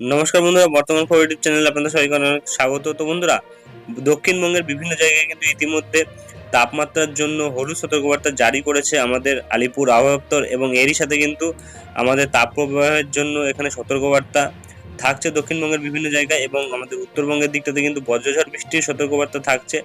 নমস্কার বন্ধুরা, বর্তমান খবর ইউটিউব চ্যানেলে আপনাদের সবাইকে অনেক স্বাগত। তো বন্ধুরা, দক্ষিণবঙ্গের বিভিন্ন জায়গায় কিন্তু ইতিমধ্যে তাপমাত্রার জন্য হলুদ সতর্কবার্তা জারি করেছে আমাদের আলিপুর আবহাওয়া এবং এরই সাথে কিন্তু আমাদের তাপপ্রবাহের জন্য এখানে সতর্কবার্তা থাকছে দক্ষিণবঙ্গের বিভিন্ন জায়গায় এবং আমাদের উত্তরবঙ্গের দিকটাতে কিন্তু বজ্রঝড় বৃষ্টির সতর্কবার্তা থাকছে।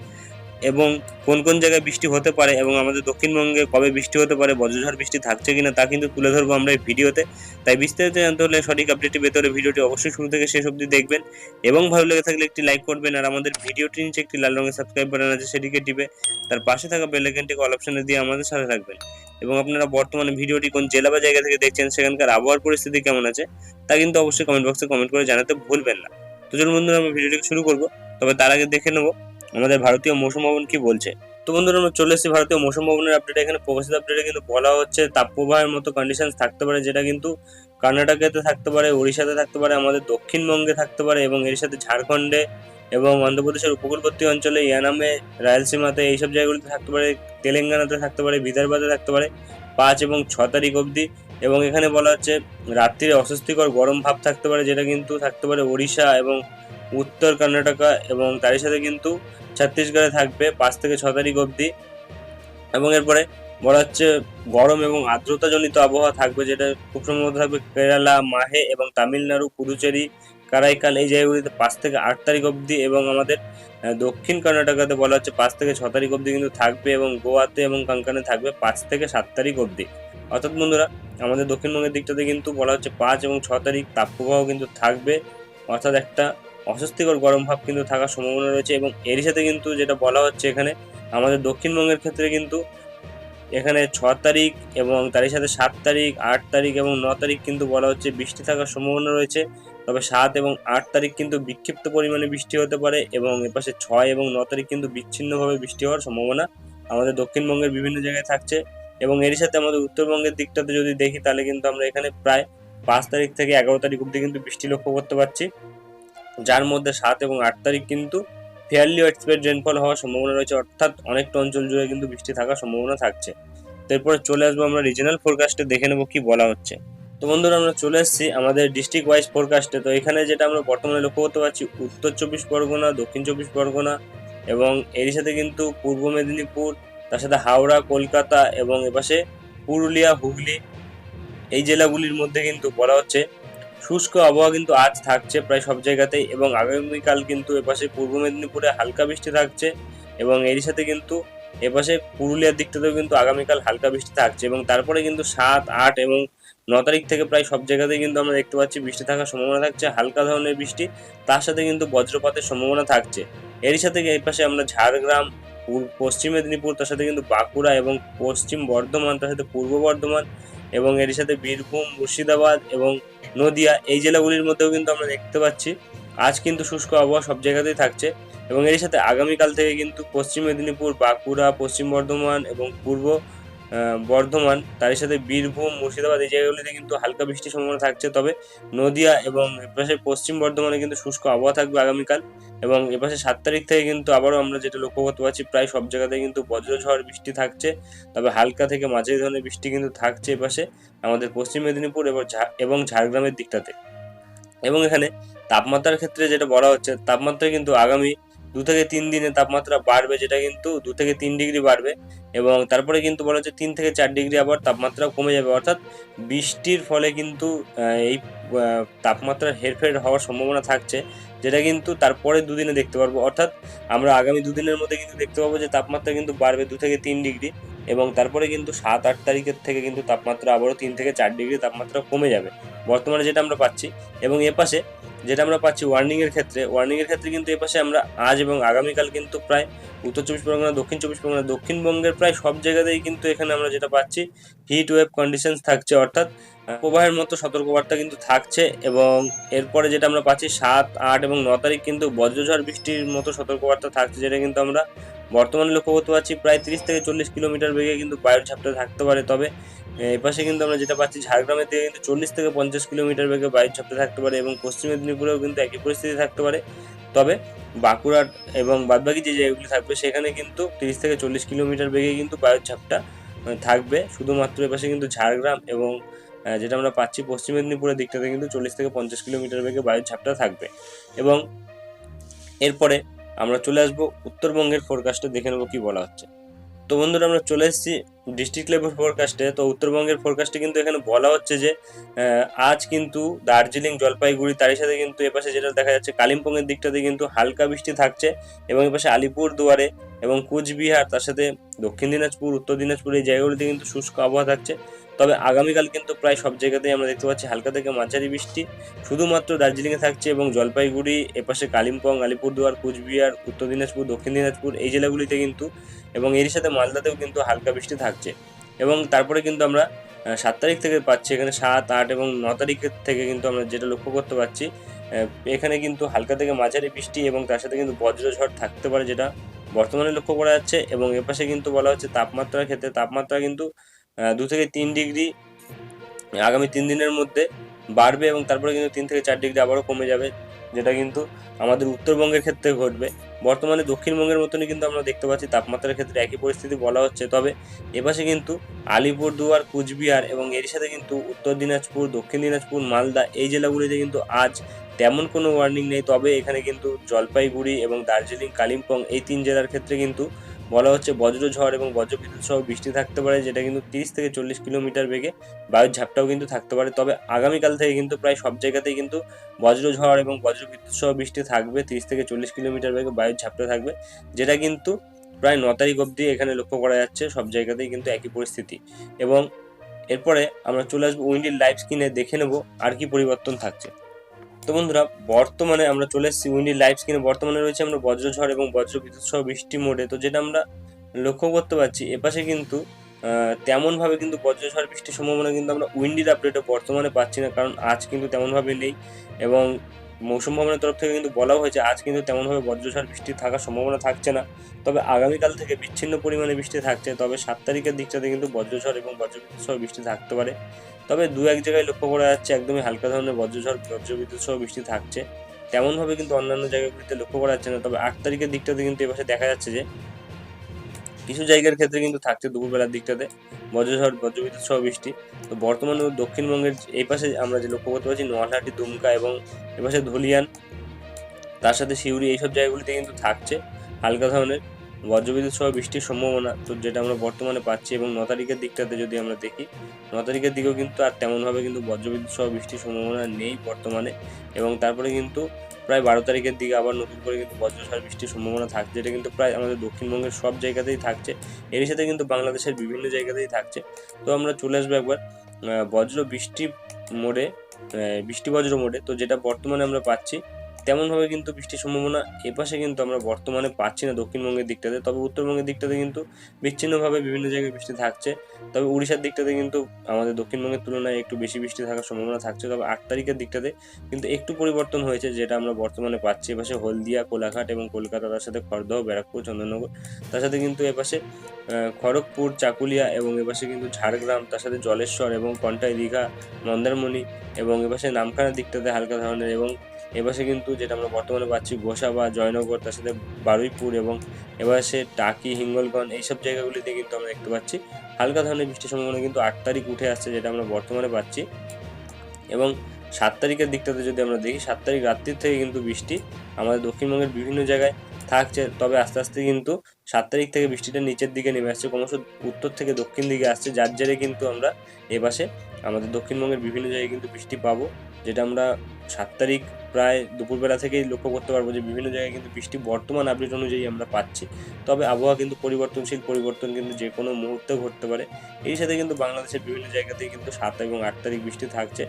এবং কোন কোন জায়গায় বৃষ্টি হতে পারে এবং আমাদের দক্ষিণবঙ্গে কবে বৃষ্টি হতে পারে, বজ্রঝড় বৃষ্টি থাকছে কিনা তা কিন্তু তুলে ধরবো আমরা এই ভিডিওতে। তাই বিস্তারিত জানতে হলে সঠিক আপডেটটি ভেতরে ভিডিওটি অবশ্যই শুরু থেকে শেষ অবধি দেখবেন এবং ভালো লেগে থাকলে একটি লাইক করবেন আর আমাদের ভিডিওটি নিচে একটি লাল রঙের সাবস্ক্রাইব বাটন আছে সেটিকে টিপে তার পাশে থাকা বেল আইকনটিকে অল অপশনে দিয়ে আমাদের সাথে থাকবেন। এবং আপনারা বর্তমানে ভিডিওটি কোন জেলা বা জায়গা থেকে দেখছেন সেখানকার আবহাওয়ার পরিস্থিতি কেমন আছে তা কিন্তু অবশ্যই কমেন্ট বক্সে কমেন্ট করে জানাতে ভুলবেন না। তো চলুন বন্ধুরা, আমরা ভিডিওটিকে শুরু করব, তবে তার আগে দেখে নেব আমাদের ভারতীয় মৌসুম ভবন কি বলছে? তো বন্ধুরা, আমরা চলে এসেছি ভারতীয় মৌসুম ভবনের আপডেট এখানে প্রকাশিত আপডেটে কিন্তু বলা হচ্ছে তাপপ্রবাহের মতো কন্ডিশন থাকতে পারে, যেটা কিন্তু কর্ণাটকেতে থাকতে পারে, ওড়িশাতে থাকতে পারে, আমাদের দক্ষিণবঙ্গে থাকতে পারে এবং এর সাথে ঝাড়খণ্ডে এবং অন্ধ্রপ্রদেশের উপকূলবর্তী অঞ্চলে ইয়ানামে, রায়লসীমাতে এইসব জায়গাগুলিতে থাকতে পারে, তেলেঙ্গানাতে থাকতে পারে, বিদর্ভাতে থাকতে পারে পাঁচ এবং ছ তারিখ অবধি। এবং এখানে বলা হচ্ছে রাত্রিরে অস্বস্তিকর গরম ভাব থাকতে পারে, যেটা কিন্তু থাকতে পারে ওড়িশা এবং উত্তর কর্ণাটকা এবং তারই সাথে কিন্তু ছত্তিশগড়ে থাকবে পাঁচ থেকে ছ তারিখ অবধি। এবং এরপরে বলা হচ্ছে গরম এবং আর্দ্রতাজনিত আবহাওয়া থাকবে যেটা খুব সম্ভবত থাকবে কেরালা, মাহে এবং তামিলনাড়ু পুদুচেরি কারাইকাল এই জায়গাগুলিতে পাঁচ থেকে আট তারিখ অবধি এবং আমাদের দক্ষিণ কর্ণাটকাতে বলা হচ্ছে পাঁচ থেকে ছ তারিখ অবধি কিন্তু থাকবে এবং গোয়াতে এবং কাঙ্কানে থাকবে পাঁচ থেকে সাত তারিখ অবধি। অর্থাৎ বন্ধুরা, আমাদের দক্ষিণবঙ্গের দিকটাতে কিন্তু বলা হচ্ছে পাঁচ এবং ছ তারিখ তাপপ্রবাহ কিন্তু থাকবে। অর্থাৎ একটা অস্বস্তিকর গরম ভাব কিন্তু থাকার সম্ভাবনা রয়েছে এবং এরই সাথে কিন্তু যেটা বলা হচ্ছে এখানে, আমাদের দক্ষিণবঙ্গের ক্ষেত্রে কিন্তু এখানে ছ তারিখ এবং তারই সাথে সাত তারিখ, আট তারিখ এবং ন তারিখ কিন্তু বলা হচ্ছে বৃষ্টি থাকার সম্ভাবনা রয়েছে। তবে সাত এবং আট তারিখ কিন্তু বিক্ষিপ্ত পরিমাণে বৃষ্টি হতে পারে এবং এপাশে ছয় এবং ন তারিখ কিন্তু বিচ্ছিন্নভাবে বৃষ্টি হওয়ার সম্ভাবনা আমাদের দক্ষিণবঙ্গের বিভিন্ন জায়গায় থাকছে এবং এরই সাথে আমাদের উত্তরবঙ্গের দিকটাতে যদি দেখি তাহলে কিন্তু আমরা এখানে প্রায় পাঁচ তারিখ থেকে এগারো তারিখ অবধি কিন্তু বৃষ্টি লক্ষ্য করতে পারছি। যার মধ্যে সাত এবং আট তারিখ কিন্তু ফেয়ারলি এক্সপেক্ট রেনফল হওয়ার সম্ভাবনা রয়েছে, অর্থাৎ অনেকটা অঞ্চল জুড়ে কিন্তু বৃষ্টি থাকার সম্ভাবনা থাকছে। এরপরে চলে আসব আমরা রিজনাল ফোরকাস্টে দেখে নেব কি বলা হচ্ছে। তো বন্ধুরা, আমরা চলে এসেছি আমাদের ডিস্ট্রিক্ট ওয়াইজ ফোরকাস্টে তো এখানে যেটা আমরা বর্তমানে লক্ষ্য করতে পারছি, উত্তর চব্বিশ পরগনা, দক্ষিণ চব্বিশ পরগনা এবং এর সাথে কিন্তু পূর্ব মেদিনীপুর, তার সাথে হাওড়া, কলকাতা এবং এপাশে পুরুলিয়া, হুগলি এই জেলাগুলির মধ্যে কিন্তু বলা হচ্ছে শুষ্ক আবহাওয়া কিন্তু আজ থাকছে প্রায় সব জায়গাতেই এবং আগামীকাল কিন্তু এপাশে পূর্ব মেদিনীপুরে হালকা বৃষ্টি থাকছে এবং এরই সাথে কিন্তু এপাশে পুরুলিয়ার দিকটাতেও কিন্তু আগামীকাল হালকা বৃষ্টি থাকছে এবং তারপরে কিন্তু সাত, আট এবং ন তারিখ থেকে প্রায় সব জায়গাতেই কিন্তু আমরা দেখতে পাচ্ছি বৃষ্টি থাকার সম্ভাবনা থাকছে, হালকা ধরনের বৃষ্টি, তার সাথে কিন্তু বজ্রপাতের সম্ভাবনা থাকছে। এরই সাথে এই পাশে আমরা ঝাড়গ্রাম পশ্চিম মেদিনীপুর, তার সাথে কিন্তু বাঁকুড়া এবং পশ্চিম বর্ধমান, তার সাথে পূর্ব বর্ধমান এবং এর সাথে বীরভূম, মুর্শিদাবাদ এবং নদিয়া এই জেলাগুলির মধ্যেও কিন্তু আমরা দেখতে পাচ্ছি। আজ কিন্তু শুষ্ক আবহাওয়া সব জায়গাতেই থাকছে এবং এর সাথে আগামীকাল থেকে কিন্তু পশ্চিম মেদিনীপুর, বাঁকুড়া, পশ্চিম বর্ধমান এবং পূর্ব বর্ধমান তার সাথে বীরভূম, মুর্শিদাবাদ এই জায়গাগুলিতে কিন্তু হালকা বৃষ্টির সম্ভাবনা থাকছে। তবে নদিয়া এবং এপাশে পশ্চিম বর্ধমানে কিন্তু শুষ্ক আবহাওয়া থাকবে আগামীকাল এবং এপাশে সাত তারিখ থেকে কিন্তু আবারও আমরা যেটা লক্ষ্য করতে পারছি, প্রায় সব জায়গাতে কিন্তু বজ্রঝড় বৃষ্টি থাকছে। তবে হালকা থেকে মাঝারি ধরনের বৃষ্টি কিন্তু থাকছে এপাশে আমাদের পশ্চিম মেদিনীপুর এবং এবং ঝাড়গ্রামের দিকটাতে। এবং এখানে তাপমাত্রার ক্ষেত্রে যেটা বলা হচ্ছে তাপমাত্রা কিন্তু আগামী দু থেকে তিন দিনে তাপমাত্রা বাড়বে, যেটা কিন্তু দু থেকে তিন ডিগ্রি বাড়বে এবং তারপরে কিন্তু বলা হচ্ছে তিন থেকে চার ডিগ্রি আবার তাপমাত্রা কমে যাবে। অর্থাৎ বৃষ্টির ফলে কিন্তু এই তাপমাত্রার হেরফের হওয়ার সম্ভাবনা থাকছে, যেটা কিন্তু তারপরে দুদিনে দেখতে পারব। অর্থাৎ আমরা আগামী দুদিনের মধ্যে কিন্তু দেখতে পাবো যে তাপমাত্রা কিন্তু বাড়বে দু থেকে তিন ডিগ্রি এবং তারপরে কিন্তু সাত আট তারিখের থেকে কিন্তু তাপমাত্রা আবারও তিন থেকে চার ডিগ্রি তাপমাত্রা কমে যাবে। বর্তমানে যেটা আমরা পাচ্ছি এবং এপাশে যেটা আমরা পাচ্ছি ওয়ার্নিংয়ের ক্ষেত্রে ওয়ার্নিংয়ের ক্ষেত্রে কিন্তু এপাশে আমরা আজ এবং আগামীকাল কিন্তু প্রায় উত্তর চব্বিশ পরগনা, দক্ষিণ চব্বিশ পরগনা, দক্ষিণবঙ্গের প্রায় সব জায়গাতেই কিন্তু এখানে আমরা যেটা পাচ্ছি হিট ওয়েভ কন্ডিশনস থাকছে। অর্থাৎ প্রবাহের মতো সতর্কবার্তা কিন্তু থাকছে এবং এরপরে যেটা আমরা পাচ্ছি সাত, আট এবং ন তারিখ কিন্তু বজ্রঝড় বৃষ্টির মতো সতর্কবার্তা থাকছে যেটা কিন্তু আমরা বর্তমানে লক্ষ্য করতে পারছি। প্রায় তিরিশ থেকে চল্লিশ কিলোমিটার বেগে কিন্তু বায়ুর ঝাপটা থাকতে পারে। তবে এই পাশে কিন্তু আমরা যেটা পাচ্ছি ঝাড়গ্রামের দিকে কিন্তু চল্লিশ থেকে পঞ্চাশ কিলোমিটার বেগে বায়ুর ঝাপটা থাকতে পারে এবং পশ্চিম মেদিনীপুরেও কিন্তু একই পরিস্থিতি থাকতে পারে। তবে বাঁকুড়া এবং বাদবাকি যে জায়গাগুলি থাকবে সেখানে কিন্তু তিরিশ থেকে চল্লিশ কিলোমিটার বেগে কিন্তু বায়ুর ঝাপটা আহ, থাকবে। শুধুমাত্র এপাশে কিন্তু ঝাড়গ্রাম এবং যেটা আমরা পাচ্ছি পশ্চিম মেদিনীপুরের দিকটাতে কিন্তু চল্লিশ থেকে পঞ্চাশ কিলোমিটার বেগে বায়ুর ঝাপটা থাকবে। এবং এরপরে আমরা চলে আসব উত্তরবঙ্গের ফোরকাস্টে দেখে নেব কি বলা হচ্ছে। তো বন্ধুরা আমরা চলে এসেছি ডিস্ট্রিক্ট লেভেল ফোরকাস্টে তো উত্তরবঙ্গের ফোরকাস্টে কিন্তু এখানে বলা হচ্ছে যে আজ কিন্তু দার্জিলিং, জলপাইগুড়ি, তারই সাথে কিন্তু এপাশে যেটা দেখা যাচ্ছে কালিম্পংয়ের দিকটাতে কিন্তু হালকা বৃষ্টি থাকছে এবং এপাশে আলিপুর দুয়ারে এবং কুচবিহার, তার সাথে দক্ষিণ দিনাজপুর, উত্তর দিনাজপুর, এই জায়গাগুলিতে কিন্তু শুষ্ক আবহাওয়া থাকছে। তবে আগামীকাল কিন্তু প্রায় সব জায়গাতেই আমরা দেখতে পাচ্ছি হালকা থেকে মাঝারি বৃষ্টি। শুধুমাত্র দার্জিলিংয়ে থাকছে এবং জলপাইগুড়ি, এপাশে কালিম্পং, আলিপুরদুয়ার, কুচবিহার, উত্তর দিনাজপুর, দক্ষিণ দিনাজপুর এই জেলাগুলিতে কিন্তু এবং এর সাথে মালদাতেও কিন্তু হালকা বৃষ্টি থাকছে। এবং তারপরে কিন্তু আমরা সাত তারিখ থেকে পাচ্ছি, এখানে সাত, আট এবং ন তারিখের থেকে কিন্তু আমরা যেটা লক্ষ্য করতে পারছি এখানে কিন্তু হালকা থেকে মাঝারি বৃষ্টি এবং তার সাথে কিন্তু বজ্রঝড় থাকতে পারে যেটা বর্তমানে লক্ষ্য করা যাচ্ছে এবং এপাশে কিন্তু বলা হচ্ছে তাপমাত্রার ক্ষেত্রে তাপমাত্রা কিন্তু দু থেকে তিন ডিগ্রি, আগামী তিন দিনের মধ্যে বাড়বে এবং তারপরে কিন্তু তিন থেকে চার ডিগ্রি আবারও কমে যাবে, যেটা কিন্তু আমাদের উত্তরবঙ্গের ক্ষেত্রে ঘটবে। বর্তমানে দক্ষিণবঙ্গের মতনই কিন্তু আমরা দেখতে পাচ্ছি, তাপমাত্রার ক্ষেত্রে একই পরিস্থিতি বলা হচ্ছে। তবে এপাশে কিন্তু আলিপুরদুয়ার, কুচবিহার এবং এর সাথে কিন্তু উত্তর দিনাজপুর, দক্ষিণ দিনাজপুর, মালদা এই জেলাগুলিতে কিন্তু আজ তেমন কোনো ওয়ার্নিং নেই। তবে এখানে কিন্তু জলপাইগুড়ি এবং দার্জিলিং, কালিম্পং এই তিন জেলার ক্ষেত্রে কিন্তু বলা হচ্ছে বজ্রঝড় এবং বজ্রবিদ্যুৎ সহ বৃষ্টি থাকতে পারে, যেটা কিন্তু তিরিশ থেকে চল্লিশ কিলোমিটার বেগে বায়ুর ঝাপটাও কিন্তু থাকতে পারে। তবে আগামীকাল থেকে কিন্তু প্রায় সব জায়গাতেই কিন্তু বজ্রঝড় এবং বজ্রবিদ্যুৎ সহ বৃষ্টি থাকবে, তিরিশ থেকে চল্লিশ কিলোমিটার বেগে বায়ুর ঝাপটা থাকবে, যেটা কিন্তু প্রায় ন তারিখ অবধি এখানে লক্ষ্য করা যাচ্ছে, সব জায়গাতেই কিন্তু একই পরিস্থিতি। এবং এরপরে আমরা চলে আসব উইন্ডির লাইভ স্ক্রিনে, দেখে নেব আর কি পরিবর্তন থাকছে। তো বন্ধুরা, বর্তমানে আমরা চলে এসেছি উইন্ডি লাইভ স্ক্রিনে বর্তমানে রয়েছে আমরা বজ্রঝড় এবং বজ্রবিদ্যুৎ সহ বৃষ্টি মোডে। তো যেটা আমরা লক্ষ্য করতে পারছি, এপাশে কিন্তু তেমনভাবে কিন্তু বজ্রঝড় বৃষ্টির সম্ভাবনা কিন্তু আমরা উইন্ডির আপডেটে বর্তমানে পাচ্ছি না, কারণ আজ কিন্তু তেমনভাবে নেই। এবং মৌসুম ভবনের তরফ থেকে কিন্তু বলাও হয়েছে, আজ কিন্তু তেমনভাবে বজ্রঝড় বৃষ্টি থাকার সম্ভাবনা থাকছে না। তবে আগামীকাল থেকে বিচ্ছিন্ন পরিমাণে বৃষ্টি থাকছে, তবে সাত তারিখের দিকটাতে কিন্তু বজ্রঝড় এবং বজ্রবিদ্যুৎ সহ বৃষ্টি থাকতে পারে। তবে দু এক জায়গায় লক্ষ্য করা যাচ্ছে একদমই হালকা ধরনের বজ্রঝড়, বজ্রবিদ্যুৎ সহ বৃষ্টি থাকছে। তেমনভাবে কিন্তু অন্যান্য জায়গাগুলিতে লক্ষ্য করা যাচ্ছে না, তবে আট তারিখের দিকটাতে কিন্তু এপাশে দেখা যাচ্ছে যে কিছু জায়গার ক্ষেত্রে কিন্তু থাকছে দুপুরবেলার দিকটাতে বজ্রঝড়, বজ্রবিদ্যুৎ সহ বৃষ্টি। তো বর্তমানে দক্ষিণবঙ্গের এই পাশে আমরা যে লক্ষ্য করতে পারছি, নোয়াখালী, দুমকা এবং এপাশে ধুলিয়ান, তার সাথে সিউড়ি, এইসব জায়গাগুলিতে কিন্তু থাকছে হালকা ধরনের। বজ্রবিদ্যুৎ সহ বৃষ্টির সম্ভাবনা তো যেটা আমরা বর্তমানে পাচ্ছি এবং ন তারিখের দিকটাতে যদি আমরা দেখি, ন তারিখের দিকেও কিন্তু আর তেমনভাবে কিন্তু বজ্রবিদ্যুৎ সহ বৃষ্টির সম্ভাবনা নেই বর্তমানে এবং তারপরে কিন্তু প্রায় বারো তারিখের দিকে আবার নতুন করে কিন্তু বজ্রঝড় বৃষ্টির সম্ভাবনা থাকছে। যেটা কিন্তু প্রায় আমাদের দক্ষিণবঙ্গের সব জায়গাতেই থাকছে। এর সাথে কিন্তু বাংলাদেশের বিভিন্ন জায়গাতেই থাকছে। তো আমরা চলে আসব একবার বজ্র বৃষ্টি মোড়ে বৃষ্টি বজ্র মোড়ে। তো যেটা বর্তমানে আমরা পাচ্ছি তেমনভাবে কিন্তু বৃষ্টির সম্ভাবনা এপাশে কিন্তু আমরা বর্তমানে পাচ্ছি না দক্ষিণবঙ্গের দিকটাতে। তবে উত্তরবঙ্গের দিকটাতে কিন্তু বিচ্ছিন্নভাবে বিভিন্ন জায়গায় বৃষ্টি থাকছে। তবে উড়িষ্যার দিকটাতে কিন্তু আমাদের দক্ষিণবঙ্গের তুলনায় একটু বেশি বৃষ্টি থাকার সম্ভাবনা থাকছে। তবে আট তারিখের দিকটাতে কিন্তু একটু পরিবর্তন হয়েছে, যেটা আমরা বর্তমানে পাচ্ছি। এপাশে হলদিয়া, কোলাঘাট এবং কলকাতা, তার সাথে খড়দহ, ব্যারাকপুর, চন্দননগর, তার সাথে কিন্তু এপাশে খড়গপুর, চাকুলিয়া এবং এপাশে কিন্তু ঝাড়গ্রাম, তার সাথে জলেশ্বর এবং কন্টাই দীঘা, মন্দারমণি এবং এপাশে নামখানার দিকটাতে হালকা ধরনের এবং এপাশে কিন্তু যেটা আমরা বর্তমানে পাচ্ছি গোসা বা জয়নগর, তার সাথে বারুইপুর এবং এপাশে টাকি, হিঙ্গলগঞ্জ, এইসব জায়গাগুলিতে কিন্তু আমরা দেখতে পাচ্ছি। হালকা ধরনের বৃষ্টির সম্ভাবনা কিন্তু আট তারিখ উঠে আসছে যেটা আমরা বর্তমানে পাচ্ছি। এবং সাত তারিখের দিকটাতে যদি আমরা দেখি, সাত তারিখ রাত্রির থেকে কিন্তু বৃষ্টি আমাদের দক্ষিণবঙ্গের বিভিন্ন জায়গায় থাকছে। তবে আস্তে আস্তে কিন্তু সাত তারিখ থেকে বৃষ্টিটা নিচের দিকে নেমে আসছে, ক্রমশ উত্তর থেকে দক্ষিণ দিকে আসছে। যার জেরে কিন্তু আমরা এপাশে আমাদের দক্ষিণবঙ্গের বিভিন্ন জায়গায় কিন্তু বৃষ্টি পাবো, যেটা আমরা সাত তারিখ প্রায় দুপুরবেলা থেকেই লক্ষ্য করতে পারব যে বিভিন্ন জায়গায় কিন্তু বৃষ্টি বর্তমান আপডেট অনুযায়ী আমরা পাচ্ছি। তবে আবহাওয়া কিন্তু পরিবর্তনশীল, পরিবর্তন কিন্তু যে কোনো মুহূর্তে ঘটতে পারে। এই সাথে কিন্তু বাংলাদেশের বিভিন্ন জায়গাতেই কিন্তু সাত এবং আট তারিখ বৃষ্টি থাকছে।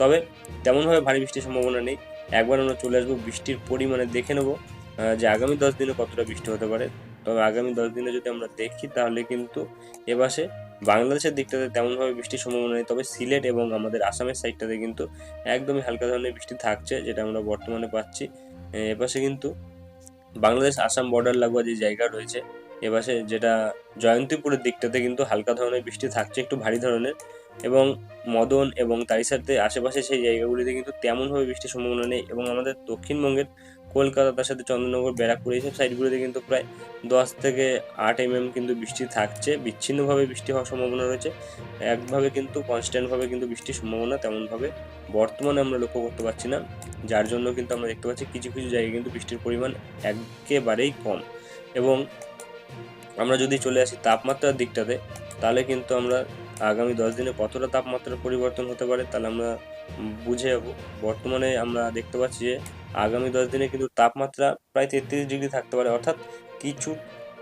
তবে তেমনভাবে ভারী বৃষ্টির সম্ভাবনা নেই। একবার আমরা চলে আসব, বৃষ্টির পরিমাণে দেখে নেব যে আগামী দশ দিনে কতটা বৃষ্টি হতে পারে। তবে আগামী দশ দিনে যদি আমরা দেখি, তাহলে কিন্তু এপাশে বাংলাদেশের দিকটাতে তেমনভাবে বৃষ্টির সম্ভাবনা নেই। তবে সিলেট এবং আমাদের আসামের সাইডটাতে কিন্তু একদমই হালকা ধরনের বৃষ্টি থাকছে, যেটা আমরা বর্তমানে পাচ্ছি। এপাশে কিন্তু বাংলাদেশ আসাম বর্ডার লাগোয়া যে জায়গা রয়েছে এপাশে যেটা জয়ন্তীপুরের দিকটাতে কিন্তু হালকা ধরনের বৃষ্টি থাকছে, একটু ভারী ধরনের। এবং মদন এবং তারই সাথে আশেপাশে সেই জায়গাগুলিতে কিন্তু তেমনভাবে বৃষ্টির সম্ভাবনা নেই। এবং আমাদের দক্ষিণবঙ্গের কলকাতা তার সাথে চন্দ্রনগর, ব্যারাকপুর, এইসব সাইডগুলোতে কিন্তু প্রায় দশ থেকে আট এমএম কিন্তু বৃষ্টি থাকছে। বিচ্ছিন্নভাবে বৃষ্টি হওয়ার সম্ভাবনা রয়েছে। একভাবে কিন্তু কনস্ট্যান্টভাবে কিন্তু বৃষ্টির সম্ভাবনা তেমনভাবে বর্তমানে আমরা লক্ষ্য করতে পারছি না। যার জন্য কিন্তু আমরা দেখতে পাচ্ছি কিছু কিছু জায়গায় কিন্তু বৃষ্টির পরিমাণ একেবারেই কম। এবং আমরা যদি চলে আসি তাপমাত্রার দিকটাতে, তাহলে কিন্তু আমরা আগামী দশ দিনে কতটা তাপমাত্রার পরিবর্তন হতে পারে, তাহলে আমরা বুঝে যাব। বর্তমানে আমরা দেখতে পাচ্ছি যে আগামী দশ দিনে কিন্তু তাপমাত্রা প্রায় তেত্রিশ ডিগ্রি থাকতে পারে। অর্থাৎ কিছু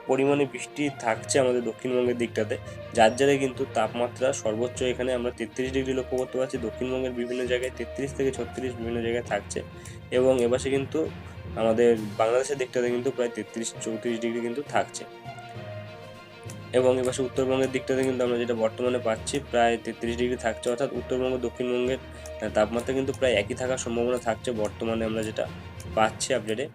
পরিমাণে বৃষ্টি থাকছে আমাদের দক্ষিণবঙ্গের দিকটাতে, যার জেরে কিন্তু তাপমাত্রা সর্বোচ্চ এখানে আমরা তেত্রিশ ডিগ্রি লক্ষ্য করতে পারছি। দক্ষিণবঙ্গের বিভিন্ন জায়গায় তেত্রিশ থেকে ছত্রিশ বিভিন্ন জায়গায় থাকছে এবং এপাশে কিন্তু আমাদের বাংলাদেশের দিকটাতে কিন্তু প্রায় তেত্রিশ চৌত্রিশ ডিগ্রি কিন্তু থাকছে। এবং এপাশে উত্তরবঙ্গের দিকটাতে কিন্তু আমরা যেটা বর্তমানে পাচ্ছি, প্রায় তেত্রিশ ডিগ্রি থাকছে, অর্থাৎ উত্তরবঙ্গ দক্ষিণবঙ্গের তাপমাত্রা কিন্তু প্রায় একই থাকার সম্ভাবনা থাকছে বর্তমানে আমরা যেটা পাচ্ছি আপডেটে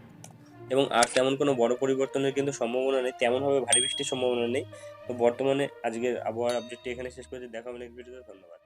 এবং আর তেমন কোনো বড় পরিবর্তনের কিন্তু সম্ভাবনা নেই, তেমনভাবে ভারী বৃষ্টির সম্ভাবনা নেই। তো বর্তমানে আজকের আবহাওয়ার আপডেটটি এখানে শেষ করেছি, দেখা হবে নেক্সট ভিডিওতে ধন্যবাদ।